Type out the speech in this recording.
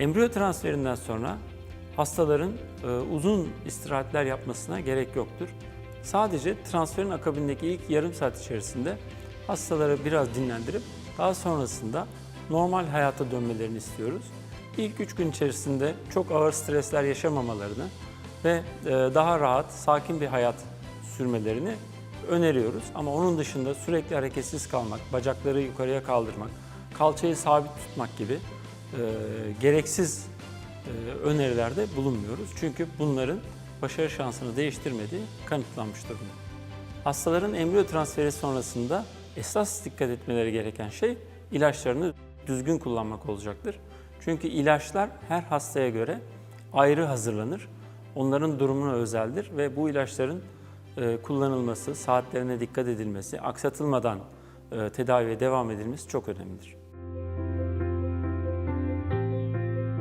Embriyo transferinden sonra hastaların e, uzun istirahatler yapmasına gerek yoktur. Sadece transferin akabindeki ilk yarım saat içerisinde hastaları biraz dinlendirip daha sonrasında normal hayata dönmelerini istiyoruz. İlk 3 gün içerisinde çok ağır stresler yaşamamalarını ve e, daha rahat, sakin bir hayat sürmelerini öneriyoruz. Ama onun dışında sürekli hareketsiz kalmak, bacakları yukarıya kaldırmak, kalçayı sabit tutmak gibi gereksiz e, önerilerde bulunmuyoruz. Çünkü bunların başarı şansını değiştirmediği kanıtlanmış durumda. Hastaların embriyo transferi sonrasında esas dikkat etmeleri gereken şey ilaçlarını düzgün kullanmak olacaktır. Çünkü ilaçlar her hastaya göre ayrı hazırlanır. Onların durumuna özeldir ve bu ilaçların e, kullanılması, saatlerine dikkat edilmesi, aksatılmadan e, tedaviye devam edilmesi çok önemlidir.